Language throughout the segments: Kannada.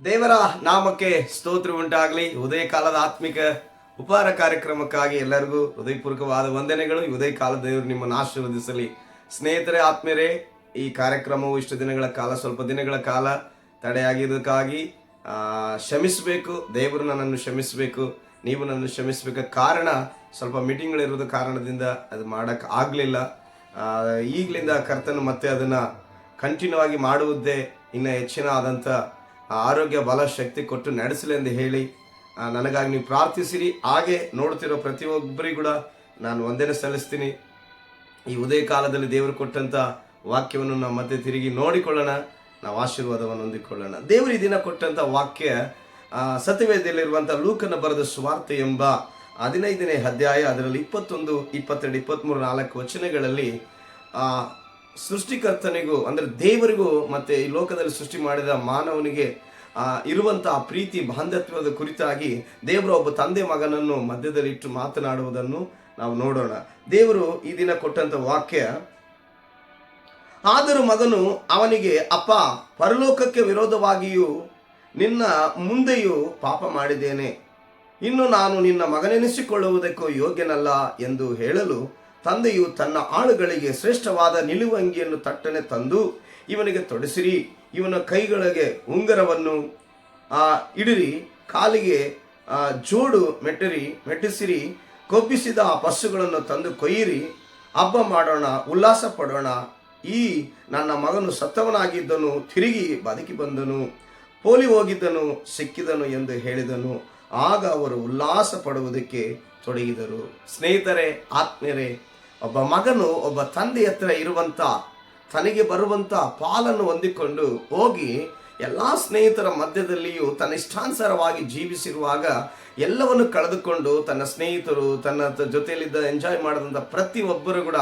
ದೇವರ ನಾಮಕ್ಕೆ ಸ್ತೋತ್ರ ಉಂಟಾಗಲಿ. ಉದಯ ಕಾಲದ ಆತ್ಮಿಕ ಉಪಹಾರ ಕಾರ್ಯಕ್ರಮಕ್ಕಾಗಿ ಎಲ್ಲರಿಗೂ ಹೃದಯಪೂರ್ವಕವಾದ ವಂದನೆಗಳು. ಉದಯ ಕಾಲ ದೇವರು ನಿಮ್ಮನ್ನು ಆಶೀರ್ವದಿಸಲಿ. ಸ್ನೇಹಿತರೆ ಆತ್ಮೀಯರೇ ಈ ಕಾರ್ಯಕ್ರಮವು ಇಷ್ಟು ದಿನಗಳ ಕಾಲ ಸ್ವಲ್ಪ ದಿನಗಳ ಕಾಲ ತಡೆಯಾಗಿದ್ದಕ್ಕಾಗಿ ಆ, ಕ್ಷಮಿಸಬೇಕು. ದೇವರು ನನ್ನನ್ನು ಶ್ರಮಿಸಬೇಕು ನೀವು ನನ್ನನ್ನು ಕ್ಷಮಿಸಬೇಕು ಕಾರಣ ಸ್ವಲ್ಪ ಮೀಟಿಂಗ್ಗಳಿರೋದ ಕಾರಣದಿಂದ ಅದು ಮಾಡೋಕ್ಕೆ ಆಗಲಿಲ್ಲ. ಈಗಲಿಂದ ಕರ್ತನ ಮತ್ತೆ ಅದನ್ನು ಕಂಟಿನ್ಯೂ ಆಗಿ ಮಾಡುವುದೇ ಇನ್ನು ಹೆಚ್ಚಿನ ಆದಂಥ ಆರೋಗ್ಯ, ಬಲ, ಶಕ್ತಿ ಕೊಟ್ಟು ನಡೆಸಲಿ ಎಂದು ಹೇಳಿ ನನಗಾಗಿ ನೀವು ಪ್ರಾರ್ಥಿಸಿರಿ. ಹಾಗೆ ನೋಡ್ತಿರೋ ಪ್ರತಿಯೊಬ್ಬರಿಗೂ ಕೂಡ ನಾನು ಒಂದೇನೆ ಸಲ್ಲಿಸ್ತೀನಿ. ಈ ಉದಯ ಕಾಲದಲ್ಲಿ ದೇವರು ಕೊಟ್ಟಂತ ವಾಕ್ಯವನ್ನು ನಾವು ಮತ್ತೆ ತಿರುಗಿ ನೋಡಿಕೊಳ್ಳೋಣ. ನಾವು ಆಶೀರ್ವಾದವನ್ನು ಹೊಂದಿಕೊಳ್ಳೋಣ. ದೇವರು ಈ ದಿನ ಕೊಟ್ಟಂತ ವಾಕ್ಯ ಸತ್ಯವೇದಿಯಲ್ಲಿರುವಂತಹ ಲೂಕನ ಬರೆದ ಸ್ವಾರ್ಥ ಎಂಬ ಹದಿನೈದನೇ ಅಧ್ಯಾಯ, ಅದರಲ್ಲಿ ಇಪ್ಪತ್ತೊಂದು, ಇಪ್ಪತ್ತೆರಡು ಇಪ್ಪತ್ತ್ಮೂರು ನಾಲ್ಕು ವಚನಗಳಲ್ಲಿ ಸೃಷ್ಟಿಕರ್ತನಿಗೂ, ಅಂದರೆ ದೇವರಿಗೂ ಮತ್ತೆ ಈ ಲೋಕದಲ್ಲಿ ಸೃಷ್ಟಿ ಮಾಡಿದ ಮಾನವನಿಗೆ ಇರುವಂತಹ ಪ್ರೀತಿ, ಬಾಂಧತ್ವದ ಕುರಿತಾಗಿ ದೇವರ ಒಬ್ಬ ತಂದೆ ಮಗನನ್ನು ಮಧ್ಯದಲ್ಲಿ ಇಟ್ಟು ಮಾತನಾಡುವುದನ್ನು ನಾವು ನೋಡೋಣ. ದೇವರು ಈ ದಿನ ಕೊಟ್ಟಂತ ವಾಕ್ಯ, ಆದರೂ ಮಗನು ಅವನಿಗೆ, ಅಪ್ಪ, ಪರಲೋಕಕ್ಕೆ ವಿರೋಧವಾಗಿಯೂ ನಿನ್ನ ಮುಂದೆಯೂ ಪಾಪ ಮಾಡಿದ್ದೇನೆ. ಇನ್ನು ನಾನು ನಿನ್ನ ಮಗನೆನಿಸಿಕೊಳ್ಳುವುದಕ್ಕೂ ಯೋಗ್ಯನಲ್ಲ ಎಂದು ಹೇಳಲು ತಂದೆಯು ತನ್ನ ಆಳುಗಳಿಗೆ ಶ್ರೇಷ್ಠವಾದ ನಿಲುವಂಗಿಯನ್ನು ತಟ್ಟನೆ ತಂದು ಇವನಿಗೆ ತೊಡಸಿರಿ. ಇವನ ಕೈಗಳಿಗೆ ಉಂಗರವನ್ನು ಆ, ಇಡಿರಿ. ಕಾಲಿಗೆ ಜೋಡು ಮೆಟ್ಟಿರಿ ಮೆಟ್ಟಿಸಿರಿ. ಕೊಬ್ಬಿಸಿದ ಆ ಪಶುಗಳನ್ನು ತಂದು ಕೊಯ್ಯಿರಿ. ಹಬ್ಬ ಮಾಡೋಣ ಉಲ್ಲಾಸ ಪಡೋಣ. ಈ ನನ್ನ ಮಗನು ಸತ್ತವನಾಗಿದ್ದನು ತಿರುಗಿ ಬದುಕಿ ಬಂದನು. ಪೋಲಿ ಹೋಗಿದ್ದನು ಸಿಕ್ಕಿದನು ಎಂದು ಹೇಳಿದನು. ಆಗ ಅವರು ಉಲ್ಲಾಸ ಪಡುವುದಕ್ಕೆ ತೊಡಗಿದರು. ಸ್ನೇಹಿತರೆ, ಆತ್ಮೀಯರೇ, ಒಬ್ಬ ಮಗನು ಒಬ್ಬ ತಂದೆ ಹತ್ರ ಇರುವಂತ, ತನಗೆ ಬರುವಂತ ಪಾಲನ್ನು ಹೊಂದಿಕೊಂಡು ಹೋಗಿ ಎಲ್ಲ ಸ್ನೇಹಿತರ ಮಧ್ಯದಲ್ಲಿಯೂ ತನ್ನ ಇಷ್ಟಾನುಸಾರವಾಗಿ ಜೀವಿಸಿರುವಾಗ ಎಲ್ಲವನ್ನು ಕಳೆದುಕೊಂಡು ತನ್ನ ಸ್ನೇಹಿತರು, ತನ್ನ ಜೊತೆಯಲ್ಲಿದ್ದ ಎಂಜಾಯ್ ಮಾಡಿದಂಥ ಪ್ರತಿಯೊಬ್ಬರು ಕೂಡ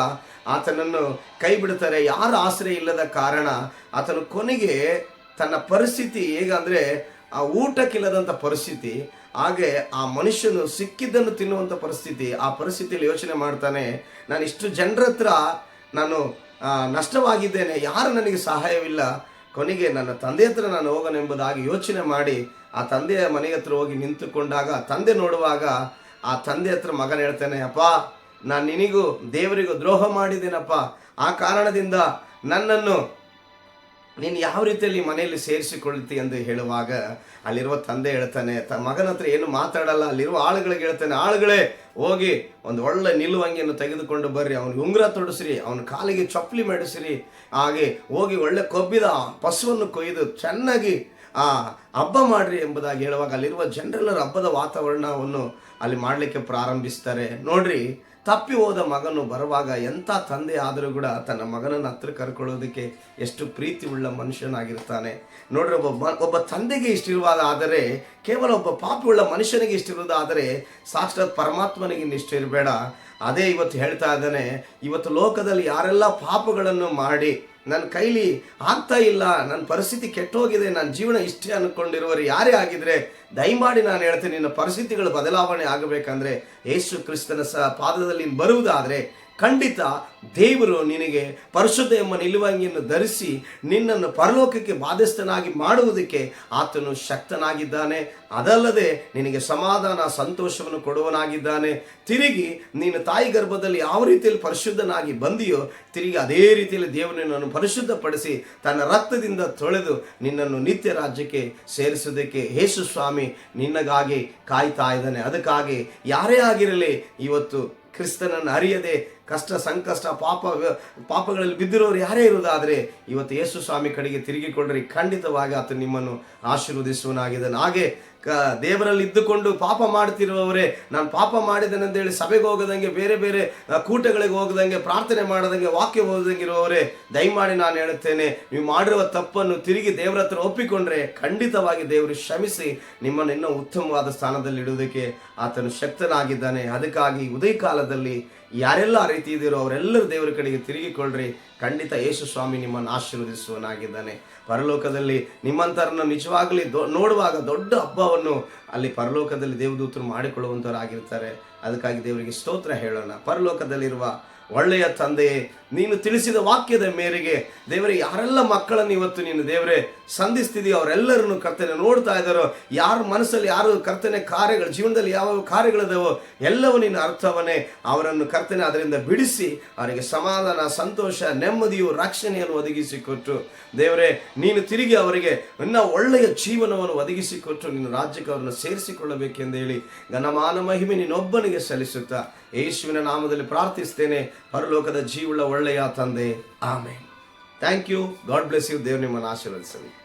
ಆತನನ್ನು ಕೈ ಬಿಡುತ್ತಾರೆ. ಯಾರ ಆಶ್ರಯ ಇಲ್ಲದ ಕಾರಣ ಆತನು ಕೊನೆಗೆ ತನ್ನ ಪರಿಸ್ಥಿತಿ ಹೇಗಂದ್ರೆ ಆ ಊಟಕ್ಕಿಲ್ಲದಂಥ ಪರಿಸ್ಥಿತಿ, ಹಾಗೆ ಆ ಮನುಷ್ಯನು ಸಿಕ್ಕಿದ್ದನ್ನು ತಿನ್ನುವಂಥ ಪರಿಸ್ಥಿತಿ, ಆ ಪರಿಸ್ಥಿತಿಯಲ್ಲಿ ಯೋಚನೆ ಮಾಡ್ತಾನೆ, ನಾನು ಇಷ್ಟು ಜನರ ಹತ್ರ ನಾನು ನಷ್ಟವಾಗಿದ್ದೇನೆ, ಯಾರು ನನಗೆ ಸಹಾಯವಿಲ್ಲ, ಕೊನೆಗೆ ನನ್ನ ತಂದೆ ಹತ್ರ ನಾನು ಹೋಗನೆಂಬುದಾಗಿ ಯೋಚನೆ ಮಾಡಿ, ಆ ತಂದೆಯ ಮನೆ ಹತ್ರ ಹೋಗಿ ನಿಂತುಕೊಂಡಾಗ, ತಂದೆ ನೋಡುವಾಗ, ಆ ತಂದೆ ಹತ್ರ ಮಗನ ಹೇಳ್ತಾನೆ, ಅಪ್ಪ, ನಾನು ನಿನಗೂ ದೇವರಿಗೂ ದ್ರೋಹ ಮಾಡಿದ್ದೇನಪ್ಪ, ಆ ಕಾರಣದಿಂದ ನನ್ನನ್ನು ನೀನು ಯಾವ ರೀತಿಯಲ್ಲಿ ಮನೆಯಲ್ಲಿ ಸೇರಿಸಿಕೊಳ್ತಿ ಎಂದು ಹೇಳುವಾಗ, ಅಲ್ಲಿರುವ ತಂದೆ ಹೇಳ್ತಾನೆ, ತ ಮಗನ ಹತ್ರ ಏನು ಮಾತಾಡಲ್ಲ, ಅಲ್ಲಿರುವ ಆಳುಗಳಿಗೆ ಹೇಳ್ತಾನೆ, ಆಳುಗಳೇ, ಹೋಗಿ ಒಂದು ಒಳ್ಳೆ ನಿಲುವಂಗಿಯನ್ನು ತೆಗೆದುಕೊಂಡು ಬರ್ರಿ ಅವನಿಗೆ ಉಂಗುರ ತೊಡಸ್ರಿ, ಅವನ ಕಾಲಿಗೆ ಚಪ್ಪಲಿ ಮೆಡಿಸ್ರಿ, ಹಾಗೆ ಹೋಗಿ ಒಳ್ಳೆ ಕೊಬ್ಬಿದ ಪಶುವನ್ನು ಕೊಯ್ದು ಚೆನ್ನಾಗಿ, ಆ, ಹಬ್ಬ ಮಾಡ್ರಿ ಎಂಬುದಾಗಿ ಹೇಳುವಾಗ ಅಲ್ಲಿರುವ ಜನರೆಲ್ಲರ ಹಬ್ಬದ ವಾತಾವರಣವನ್ನು ಅಲ್ಲಿ ಮಾಡಲಿಕ್ಕೆ ಪ್ರಾರಂಭಿಸ್ತಾರೆ. ನೋಡ್ರಿ ತಪ್ಪಿ ಹೋದ ಮಗನು ಬರುವಾಗ ಎಂಥ ತಂದೆ ಆದರೂ ಕೂಡ ತನ್ನ ಮಗನನ್ನು ಹತ್ರ ಕರ್ಕೊಳ್ಳೋದಕ್ಕೆ ಎಷ್ಟು ಪ್ರೀತಿ ಉಳ್ಳ ಮನುಷ್ಯನಾಗಿರ್ತಾನೆ. ನೋಡ್ರಿ, ಒಬ್ಬ ಒಬ್ಬ ತಂದೆಗೆ ಇಷ್ಟಿರುವಾಗ ಆದರೆ, ಕೇವಲ ಒಬ್ಬ ಪಾಪಿ ಉಳ್ಳ ಮನುಷ್ಯನಿಗೆ ಇಷ್ಟಿರುವುದಾದರೆ ಸಾಕ್ಷಾತ್ ಪರಮಾತ್ಮನಿಗೆ ಇಷ್ಟ ಇರಬೇಡ. ಅದೇ ಇವತ್ತು ಹೇಳ್ತಾ ಇದ್ದಾನೆ, ಇವತ್ತು ಲೋಕದಲ್ಲಿ ಯಾರೆಲ್ಲ ಪಾಪಗಳನ್ನು ಮಾಡಿ ನನ್ನ ಕೈಲಿ ಆಗ್ತಾ ಇಲ್ಲ, ನನ್ನ ಪರಿಸ್ಥಿತಿ ಕೆಟ್ಟೋಗಿದೆ, ನನ್ನ ಜೀವನ ಇಷ್ಟೇ ಅನ್ಕೊಂಡಿರುವರು ಯಾರೇ ಆಗಿದ್ರೆ ದಯಮಾಡಿ ನಾನು ಹೇಳ್ತೇನೆ, ನಿನ್ನ ಪರಿಸ್ಥಿತಿಗಳು ಬದಲಾವಣೆ ಆಗಬೇಕಂದ್ರೆ ಯೇಸು ಕ್ರಿಸ್ತನ ಸಹ ಪಾದದಲ್ಲಿ ಬರುವುದಾದ್ರೆ ಬರುವುದಾದರೆ ಖಂಡಿತ ದೇವರು ನಿನಗೆ ಪರಿಶುದ್ಧ ಎಂಬ ನಿಲುವಂಗಿಯನ್ನು ಧರಿಸಿ ನಿನ್ನನ್ನು ಪರಲೋಕಕ್ಕೆ ಬಾಧ್ಯಸ್ಥನಾಗಿ ಮಾಡುವುದಕ್ಕೆ ಆತನು ಶಕ್ತನಾಗಿದ್ದಾನೆ. ಅದಲ್ಲದೆ ನಿನಗೆ ಸಮಾಧಾನ, ಸಂತೋಷವನ್ನು ಕೊಡುವನಾಗಿದ್ದಾನೆ ತಿರುಗಿ, ನೀನು ತಾಯಿ ಗರ್ಭದಲ್ಲಿ ಯಾವ ರೀತಿಯಲ್ಲಿ ಪರಿಶುದ್ಧನಾಗಿ ಬಂದಿಯೋ, ತಿರುಗಿ ಅದೇ ರೀತಿಯಲ್ಲಿ ದೇವರು ನಿನ್ನನ್ನು ಪರಿಶುದ್ಧಪಡಿಸಿ ತನ್ನ ರಕ್ತದಿಂದ ತೊಳೆದು ನಿನ್ನನ್ನು ನಿತ್ಯ ರಾಜ್ಯಕ್ಕೆ ಸೇರಿಸೋದಕ್ಕೆ ಯೇಸು ಸ್ವಾಮಿ ನಿನ್ನಗಾಗಿ ಕಾಯ್ತಾ ಇದ್ದಾನೆ. ಅದಕ್ಕಾಗಿ ಯಾರೇ ಆಗಿರಲಿ, ಇವತ್ತು ಕ್ರಿಸ್ತನನ್ನು ಅರಿಯದೆ ಕಷ್ಟ ಸಂಕಷ್ಟ ಪಾಪ ಪಾಪಗಳಲ್ಲಿ ಬಿದ್ದಿರೋರು ಯಾರೇ ಇರುವುದಾದರೆ ಇವತ್ತು ಯೇಸು ಸ್ವಾಮಿ ಕಡೆಗೆ ತಿರುಗಿಕೊಂಡ್ರೆ ಖಂಡಿತವಾಗಿ ಆತ ನಿಮ್ಮನ್ನು ಆಶೀರ್ವದಿಸುವನಾಗಿದ್ದಾನೆ. ಹಾಗೆ ಕ ದೇವರಲ್ಲಿ ಇದ್ದುಕೊಂಡು ಪಾಪ ಮಾಡ್ತಿರುವವರೇ ನಾನು ಪಾಪ ಮಾಡಿದ್ದೇನೆ ಅಂತೇಳಿ ಸಭೆಗೆ ಹೋಗದಂಗೆ ಬೇರೆ ಬೇರೆ ಕೂಟಗಳಿಗೆ ಹೋಗದಂಗೆ, ಪ್ರಾರ್ಥನೆ ಮಾಡದಂಗೆ, ವಾಕ್ಯ ಓದದಂಗೆ ಇರುವವರೇ ದಯಮಾಡಿ ನಾನು ಹೇಳುತ್ತೇನೆ, ನೀವು ಮಾಡಿರುವ ತಪ್ಪನ್ನು ತಿರುಗಿ ದೇವರ ಹತ್ರ ಒಪ್ಪಿಕೊಂಡ್ರೆ ಖಂಡಿತವಾಗಿ ದೇವರು ಶ್ರಮಿಸಿ ನಿಮ್ಮನ್ನು ಇನ್ನೂ ಉತ್ತಮವಾದ ಸ್ಥಾನದಲ್ಲಿ ಇಡುವುದಕ್ಕೆ ಆತನು ಶಕ್ತನಾಗಿದ್ದಾನೆ. ಅದಕ್ಕಾಗಿ ಉದಯ ಕಾಲದಲ್ಲಿ ಯಾರೆಲ್ಲ ರೀತಿ ಇದ್ದೀರೋ ಅವರೆಲ್ಲರೂ ದೇವರ ಕಡೆಗೆ ತಿರುಗಿಕೊಳ್ಳ್ರಿ. ಖಂಡಿತ ಯೇಸು ಸ್ವಾಮಿ ನಿಮ್ಮನ್ನು ಆಶೀರ್ವದಿಸುವನಾಗಿದ್ದಾನೆ. ಪರಲೋಕದಲ್ಲಿ ನಿಮ್ಮಂಥರನ್ನು ನಿಜವಾಗಲಿ ದೊ, ನೋಡುವಾಗ ದೊಡ್ಡ ಹಬ್ಬವನ್ನು ಅಲ್ಲಿ ಪರಲೋಕದಲ್ಲಿ ದೇವದೂತರು ಮಾಡಿಕೊಳ್ಳುವಂಥವರಾಗಿರ್ತಾರೆ ಅದಕ್ಕಾಗಿ ದೇವರಿಗೆ ಸ್ತೋತ್ರ ಹೇಳೋಣ. ಪರಲೋಕದಲ್ಲಿರುವ ಒಳ್ಳೆಯ ತಂದೆಯೇ ನೀನು ತಿಳಿಸಿದ ವಾಕ್ಯದ ಮೇರೆಗೆ ದೇವರೇ, ಯಾರೆಲ್ಲ ಮಕ್ಕಳನ್ನು ಇವತ್ತು ನೀನು ದೇವರೇ ಸಂಧಿಸ್ತಿದೆಯೋ ಅವರೆಲ್ಲರನ್ನು ಕರ್ತನೆ ನೋಡ್ತಾ ಇದ್ದಾರೋ, ಯಾರ ಮನಸ್ಸಲ್ಲಿ ಯಾರು ಕರ್ತನೆ ಕಾರ್ಯಗಳು ಜೀವನದಲ್ಲಿ ಯಾವ ಕಾರ್ಯಗಳಿದಾವೋ ಎಲ್ಲವೂ ನಿನ್ನ ಅರ್ಥವನ್ನೇ ಅವರನ್ನು ಕರ್ತನೆ ಅದರಿಂದ ಬಿಡಿಸಿ ಅವರಿಗೆ ಸಮಾಧಾನ, ಸಂತೋಷ, ನೆಮ್ಮದಿಯು, ರಕ್ಷಣೆಯನ್ನು ಒದಗಿಸಿಕೊಟ್ಟು ದೇವರೇ, ನೀನು ತಿರುಗಿ ಅವರಿಗೆ ಇನ್ನ ಒಳ್ಳೆಯ ಜೀವನವನ್ನು ಒದಗಿಸಿಕೊಟ್ಟು ನಿನ್ನ ರಾಜ್ಯಕ್ಕೆ ಅವರನ್ನು ಸೇರಿಸಿಕೊಳ್ಳಬೇಕೆಂದು ಹೇಳಿ ಘನಮಾನ ಮಹಿಮೆ ನೀನೊಬ್ಬನಿಗೆ ಸಲ್ಲಿಸುತ್ತಾ ಯೇಸುವಿನ ನಾಮದಲ್ಲಿ ಪ್ರಾರ್ಥಿಸ್ತೇನೆ. ಪರಲೋಕದ ಜೀವುಳ್ಳ ಒಳ್ಳೆಯ ತಂದೆ. ಆಮೇಲೆ thank you God bless you Dev ನಿಮ್ಮನ್ನು ಆಶೀರ್ವದಿಸಲಿ.